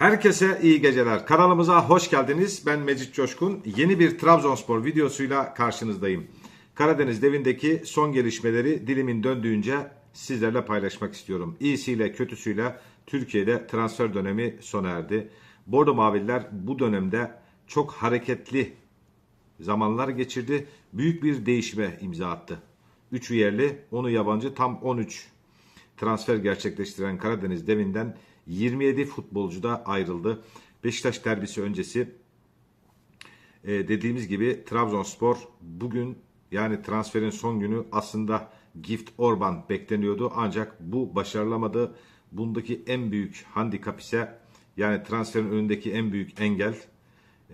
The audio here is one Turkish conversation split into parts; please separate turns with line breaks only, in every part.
Herkese iyi geceler. Kanalımıza hoş geldiniz. Ben Mecit Coşkun. Yeni bir Trabzonspor videosuyla karşınızdayım. Karadeniz devindeki son gelişmeleri dilimin döndüğünce sizlerle paylaşmak istiyorum. İyisiyle kötüsüyle Türkiye'de transfer dönemi sona erdi. Bordo Maviller bu dönemde çok hareketli zamanlar geçirdi. Büyük bir değişime imza attı. 3 yerli, onu yabancı tam 13 transfer gerçekleştiren Karadeniz devinden 27 futbolcu da ayrıldı. Beşiktaş derbisi öncesi e, dediğimiz gibi Trabzonspor bugün yani transferin son günü aslında Gift Orban bekleniyordu ancak bu başarılamadı. Bundaki en büyük handikap ise yani transferin önündeki en büyük engel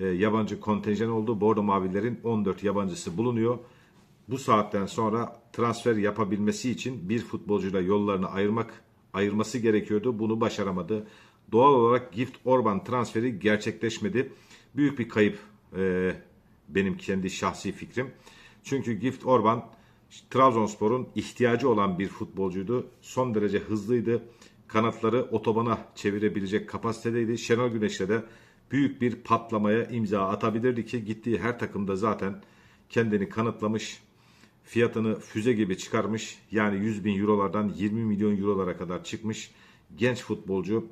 e, yabancı kontenjan oldu. Bordo Mavilerin 14 yabancısı bulunuyor. Bu saatten sonra transfer yapabilmesi için bir futbolcuyla yollarını ayırmak ayırması gerekiyordu. Bunu başaramadı. Doğal olarak Gift Orban transferi gerçekleşmedi. Büyük bir kayıp e, benim kendi şahsi fikrim. Çünkü Gift Orban Trabzonspor'un ihtiyacı olan bir futbolcuydu. Son derece hızlıydı. Kanatları otobana çevirebilecek kapasitedeydi. Şenol Güneş'le de büyük bir patlamaya imza atabilirdi ki gittiği her takımda zaten kendini kanıtlamış fiyatını füze gibi çıkarmış. Yani 100 bin eurolardan 20 milyon eurolara kadar çıkmış. Genç futbolcu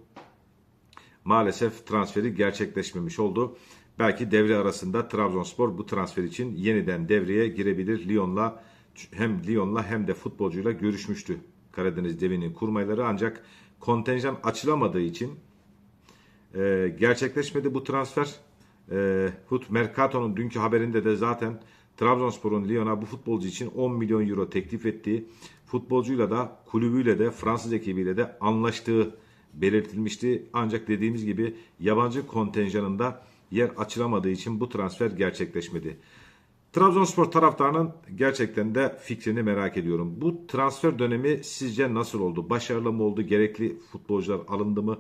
maalesef transferi gerçekleşmemiş oldu. Belki devre arasında Trabzonspor bu transfer için yeniden devreye girebilir. Lyon'la hem Lyon'la hem de futbolcuyla görüşmüştü. Karadeniz Devi'nin kurmayları ancak kontenjan açılamadığı için e, gerçekleşmedi bu transfer. E, Hut Mercato'nun dünkü haberinde de zaten Trabzonspor'un Lyon'a bu futbolcu için 10 milyon euro teklif ettiği, futbolcuyla da kulübüyle de Fransız ekibiyle de anlaştığı belirtilmişti. Ancak dediğimiz gibi yabancı kontenjanında yer açılamadığı için bu transfer gerçekleşmedi. Trabzonspor taraftarının gerçekten de fikrini merak ediyorum. Bu transfer dönemi sizce nasıl oldu? Başarılı mı oldu? Gerekli futbolcular alındı mı?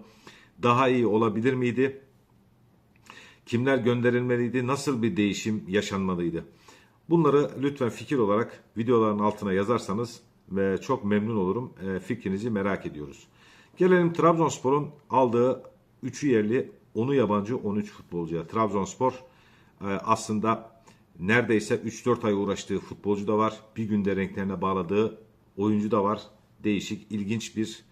Daha iyi olabilir miydi? Kimler gönderilmeliydi? Nasıl bir değişim yaşanmalıydı? Bunları lütfen fikir olarak videoların altına yazarsanız ve çok memnun olurum. E, fikrinizi merak ediyoruz. Gelelim Trabzonspor'un aldığı 3'ü yerli, 10'u yabancı 13 futbolcuya. Trabzonspor e, aslında neredeyse 3-4 ay uğraştığı futbolcu da var. Bir günde renklerine bağladığı oyuncu da var. Değişik, ilginç bir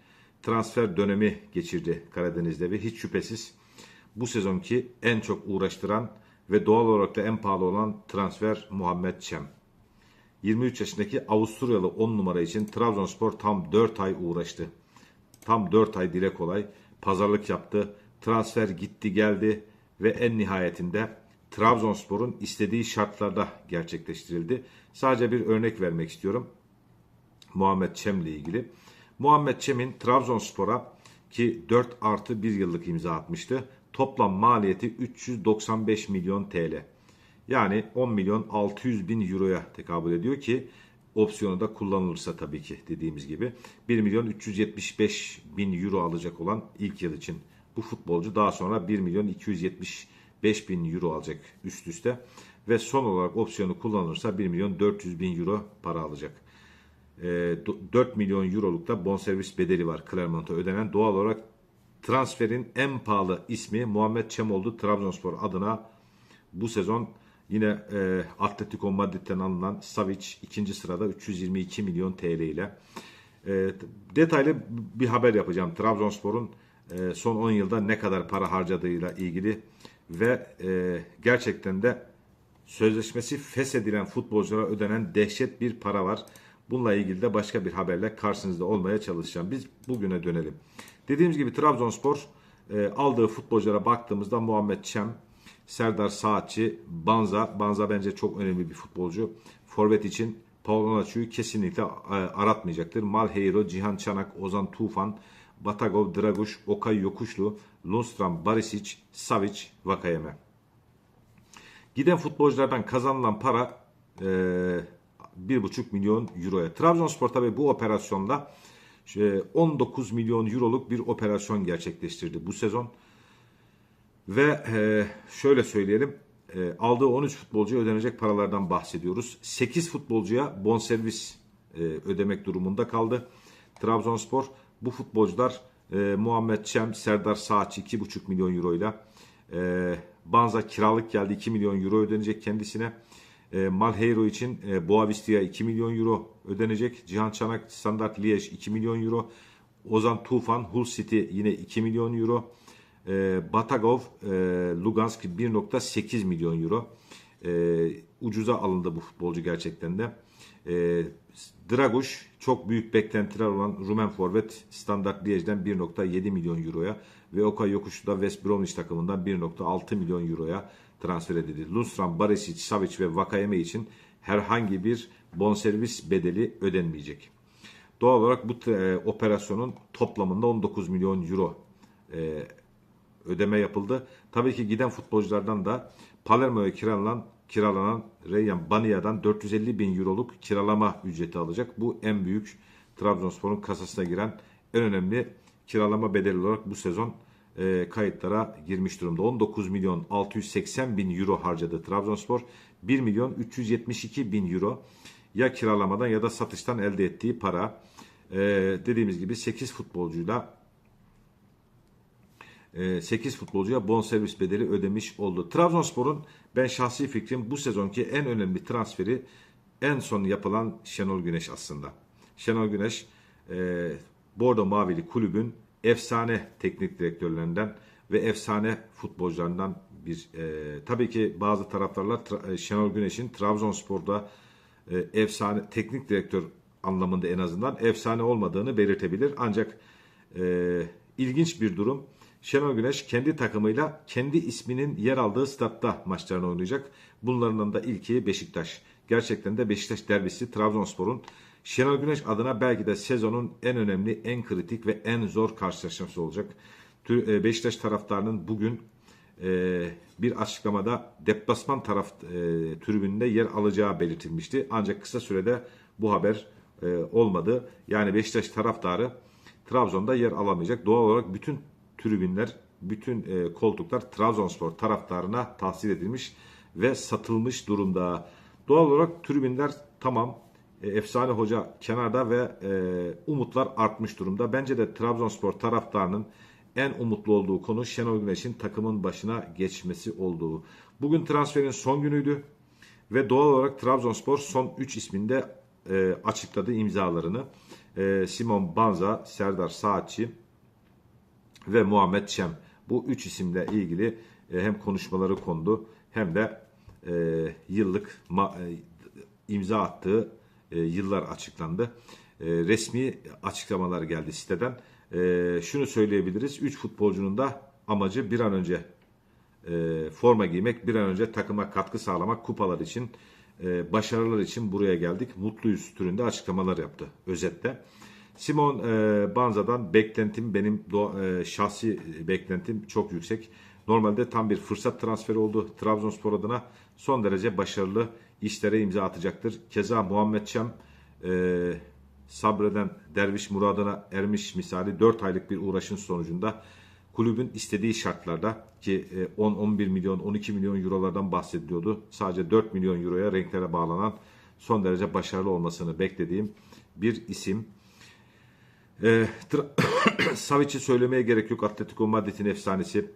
transfer dönemi geçirdi Karadeniz'de ve hiç şüphesiz bu sezonki en çok uğraştıran ve doğal olarak da en pahalı olan transfer Muhammed Çem. 23 yaşındaki Avusturyalı 10 numara için Trabzonspor tam 4 ay uğraştı. Tam 4 ay dile kolay pazarlık yaptı. Transfer gitti geldi ve en nihayetinde Trabzonspor'un istediği şartlarda gerçekleştirildi. Sadece bir örnek vermek istiyorum. Muhammed Çem ile ilgili. Muhammed Çem'in Trabzonspor'a ki 4 artı 1 yıllık imza atmıştı. Toplam maliyeti 395 milyon TL. Yani 10 milyon 600 bin euroya tekabül ediyor ki opsiyonu da kullanılırsa tabii ki dediğimiz gibi 1 milyon 375 bin euro alacak olan ilk yıl için bu futbolcu daha sonra 1 milyon 275 bin euro alacak üst üste ve son olarak opsiyonu kullanılırsa 1 milyon 400 bin euro para alacak. 4 milyon euroluk da bonservis bedeli var Clermont'a ödenen. Doğal olarak transferin en pahalı ismi Muhammed Çem oldu Trabzonspor adına bu sezon yine e, Atletico Madrid'den alınan Savic ikinci sırada 322 milyon TL ile. E, detaylı bir haber yapacağım. Trabzonspor'un e, son 10 yılda ne kadar para harcadığıyla ilgili ve e, gerçekten de sözleşmesi feshedilen futbolculara ödenen dehşet bir para var. Bununla ilgili de başka bir haberle karşınızda olmaya çalışacağım. Biz bugüne dönelim. Dediğimiz gibi Trabzonspor e, aldığı futbolculara baktığımızda Muhammed Çem, Serdar Saatçi, Banza. Banza bence çok önemli bir futbolcu. Forvet için Paolo Naçu'yu kesinlikle e, aratmayacaktır. Malheiro, Cihan Çanak, Ozan Tufan, Batagov, Draguş, Okay Yokuşlu, Lundstram, Barisic, Savic, Vakayeme. Giden futbolculardan kazanılan para e, 1,5 milyon euroya. Trabzonspor tabi bu operasyonda 19 milyon euroluk bir operasyon gerçekleştirdi bu sezon. Ve e, şöyle söyleyelim e, aldığı 13 futbolcuya ödenecek paralardan bahsediyoruz. 8 futbolcuya bonservis e, ödemek durumunda kaldı. Trabzonspor bu futbolcular Muhammed Çem, Serdar Saatçi 2,5 milyon euroyla. E, Banza kiralık geldi 2 milyon euro ödenecek kendisine. E, Malheiro için e, Boavista'ya 2 milyon euro ödenecek. Cihan Çanak Standart Liège 2 milyon euro. Ozan Tufan Hull City yine 2 milyon euro. E, Batagov e, Lugansk 1.8 milyon euro. E, ucuza alındı bu futbolcu gerçekten de. Draguş çok büyük beklentiler olan Rumen forvet Standart Liège'den 1.7 milyon euroya ve Okay Yokuşu da West Bromwich takımından 1.6 milyon euroya transfer edildi. Lundstram, Barisic, Savic ve Vakayeme için herhangi bir bonservis bedeli ödenmeyecek. Doğal olarak bu e, operasyonun toplamında 19 milyon euro e, ödeme yapıldı. Tabii ki giden futbolculardan da Palermo'ya kiralanan kiralanan Reyyan Bania'dan 450 bin euroluk kiralama ücreti alacak. Bu en büyük Trabzonspor'un kasasına giren en önemli kiralama bedeli olarak bu sezon e, kayıtlara girmiş durumda. 19 milyon 680 bin euro harcadı Trabzonspor. 1 milyon 372 bin euro ya kiralamadan ya da satıştan elde ettiği para. E, dediğimiz gibi 8 futbolcuyla 8 futbolcuya bonservis bedeli ödemiş oldu. Trabzonspor'un ben şahsi fikrim bu sezonki en önemli transferi en son yapılan Şenol Güneş aslında. Şenol Güneş e, Bordo Mavili kulübün efsane teknik direktörlerinden ve efsane futbolcularından bir. E, tabii ki bazı taraftarlar e, Şenol Güneş'in Trabzonspor'da e, efsane teknik direktör anlamında en azından efsane olmadığını belirtebilir. Ancak e, ilginç bir durum. Şenol Güneş kendi takımıyla kendi isminin yer aldığı statta maçlarını oynayacak. Bunlardan da ilki Beşiktaş. Gerçekten de Beşiktaş derbisi Trabzonspor'un Şenol Güneş adına belki de sezonun en önemli, en kritik ve en zor karşılaşması olacak. E, Beşiktaş taraftarının bugün e, bir açıklamada deplasman taraf e, tribününde yer alacağı belirtilmişti. Ancak kısa sürede bu haber olmadı. Yani Beşiktaş taraftarı Trabzon'da yer alamayacak. Doğal olarak bütün tribünler, bütün koltuklar Trabzonspor taraftarına tahsil edilmiş ve satılmış durumda. Doğal olarak tribünler tamam efsane hoca kenarda ve e, umutlar artmış durumda. Bence de Trabzonspor taraftarının en umutlu olduğu konu Şenol Güneş'in takımın başına geçmesi olduğu. Bugün transferin son günüydü ve doğal olarak Trabzonspor son 3 isminde e, açıkladı imzalarını. E, Simon Banza, Serdar Saatçi ve Muhammed Şem. Bu üç isimle ilgili e, hem konuşmaları kondu hem de e, yıllık ma- e, imza attığı e, yıllar açıklandı. E, resmi açıklamalar geldi siteden. E, şunu söyleyebiliriz. 3 futbolcunun da amacı bir an önce forma giymek, bir an önce takıma katkı sağlamak, kupalar için, başarılar için buraya geldik. Mutluyuz türünde açıklamalar yaptı özette. Simon Banza'dan beklentim benim şahsi beklentim çok yüksek. Normalde tam bir fırsat transferi oldu Trabzonspor adına. Son derece başarılı işlere imza atacaktır. Keza Muhammed Şem e, sabreden derviş muradına ermiş misali 4 aylık bir uğraşın sonucunda kulübün istediği şartlarda ki e, 10-11 milyon 12 milyon eurolardan bahsediliyordu. Sadece 4 milyon euroya renklere bağlanan son derece başarılı olmasını beklediğim bir isim. E, Savic'i söylemeye gerek yok. Atletico Madrid'in efsanesi.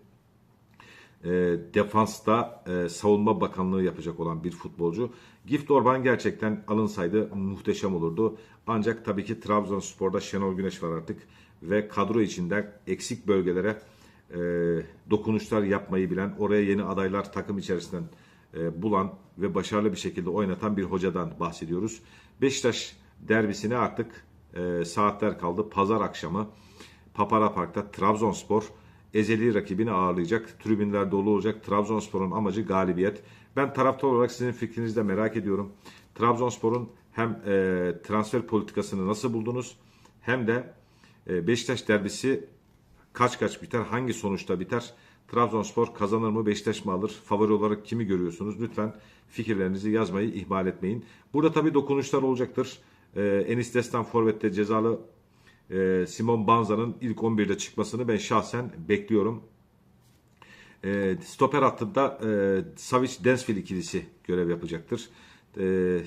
E, defansta e, savunma bakanlığı yapacak olan bir futbolcu. Gift Orban gerçekten alınsaydı muhteşem olurdu. Ancak tabii ki Trabzonspor'da Şenol Güneş var artık ve kadro içinde eksik bölgelere e, dokunuşlar yapmayı bilen, oraya yeni adaylar takım içerisinden e, bulan ve başarılı bir şekilde oynatan bir hocadan bahsediyoruz. Beşiktaş derbisine artık e, saatler kaldı. Pazar akşamı Papara Park'ta Trabzonspor ezeli rakibini ağırlayacak. Tribünler dolu olacak. Trabzonspor'un amacı galibiyet. Ben taraftar olarak sizin fikrinizi de merak ediyorum. Trabzonspor'un hem e, transfer politikasını nasıl buldunuz hem de e, Beşiktaş derbisi kaç kaç biter, hangi sonuçta biter? Trabzonspor kazanır mı, Beşiktaş mı alır? Favori olarak kimi görüyorsunuz? Lütfen fikirlerinizi yazmayı ihmal etmeyin. Burada tabii dokunuşlar olacaktır. Ee, Enis Destan Forvet'te cezalı e, Simon Banza'nın ilk 11'de çıkmasını ben şahsen bekliyorum. E, stoper hattında e, Savic Densville ikilisi görev yapacaktır. E,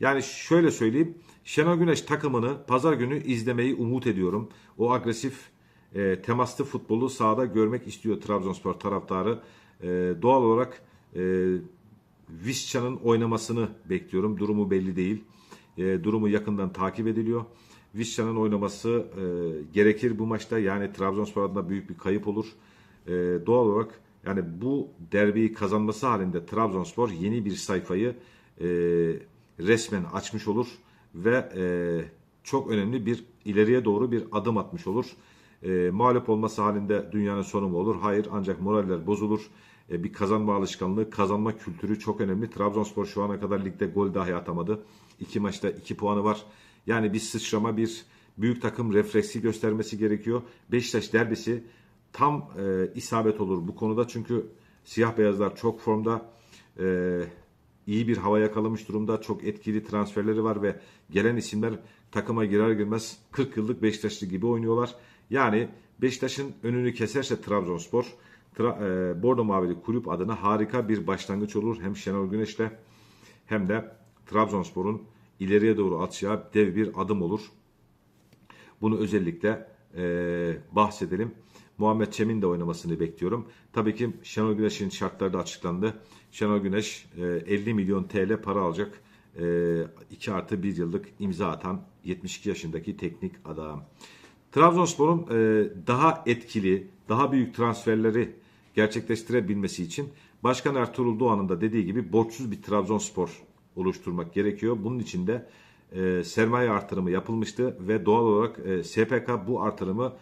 yani şöyle söyleyeyim. Şenol Güneş takımını pazar günü izlemeyi umut ediyorum. O agresif e, temaslı futbolu sahada görmek istiyor Trabzonspor taraftarı. E, doğal olarak e, Visca'nın oynamasını bekliyorum. Durumu belli değil. E, durumu yakından takip ediliyor. Visca'nın oynaması e, gerekir bu maçta. Yani Trabzonspor adına büyük bir kayıp olur. E, doğal olarak yani bu derbiyi kazanması halinde Trabzonspor yeni bir sayfayı e, resmen açmış olur ve e, çok önemli bir ileriye doğru bir adım atmış olur. E, mağlup olması halinde dünyanın sonu mu olur? Hayır ancak moraller bozulur. E, bir kazanma alışkanlığı, kazanma kültürü çok önemli. Trabzonspor şu ana kadar ligde gol dahi atamadı. İki maçta iki puanı var. Yani bir sıçrama, bir büyük takım refleksi göstermesi gerekiyor. Beşiktaş derbisi tam e, isabet olur bu konuda. Çünkü siyah beyazlar çok formda. E, iyi bir hava yakalamış durumda. Çok etkili transferleri var ve gelen isimler takıma girer girmez 40 yıllık Beşiktaşlı gibi oynuyorlar. Yani Beşiktaş'ın önünü keserse Trabzonspor Tra- e, Bordo Mavili kulüp adına harika bir başlangıç olur. Hem Şenol Güneş'le hem de Trabzonspor'un ileriye doğru atacağı dev bir adım olur. Bunu özellikle e, bahsedelim. Muhammed Çem'in de oynamasını bekliyorum. Tabii ki Şenol Güneş'in şartları da açıklandı. Şenol Güneş e, 50 milyon TL para alacak. E, 2 artı 1 yıllık imza atan 72 yaşındaki teknik adam. Trabzonspor'un e, daha etkili, daha büyük transferleri gerçekleştirebilmesi için Başkan Ertuğrul Doğan'ın da dediği gibi borçsuz bir Trabzonspor oluşturmak gerekiyor. Bunun için de e, sermaye artırımı yapılmıştı ve doğal olarak e, SPK bu artırımı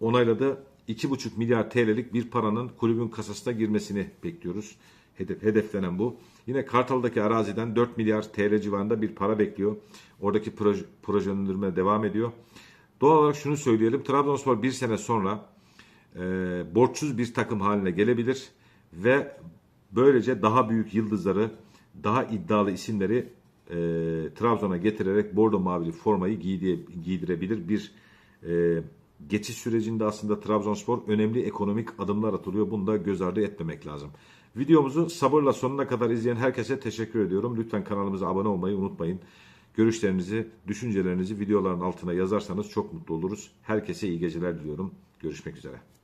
onayladı. 2,5 milyar TL'lik bir paranın kulübün kasasına girmesini bekliyoruz. Hedef, hedeflenen bu. Yine Kartal'daki araziden 4 milyar TL civarında bir para bekliyor. Oradaki proje, projelendirme devam ediyor. Doğal olarak şunu söyleyelim. Trabzonspor bir sene sonra e, borçsuz bir takım haline gelebilir ve böylece daha büyük yıldızları, daha iddialı isimleri e, Trabzon'a getirerek bordo mavili formayı giydi, giydirebilir. Bir e, geçiş sürecinde aslında Trabzonspor önemli ekonomik adımlar atılıyor. Bunu da göz ardı etmemek lazım. Videomuzu sabırla sonuna kadar izleyen herkese teşekkür ediyorum. Lütfen kanalımıza abone olmayı unutmayın. Görüşlerinizi, düşüncelerinizi videoların altına yazarsanız çok mutlu oluruz. Herkese iyi geceler diliyorum. Görüşmek üzere.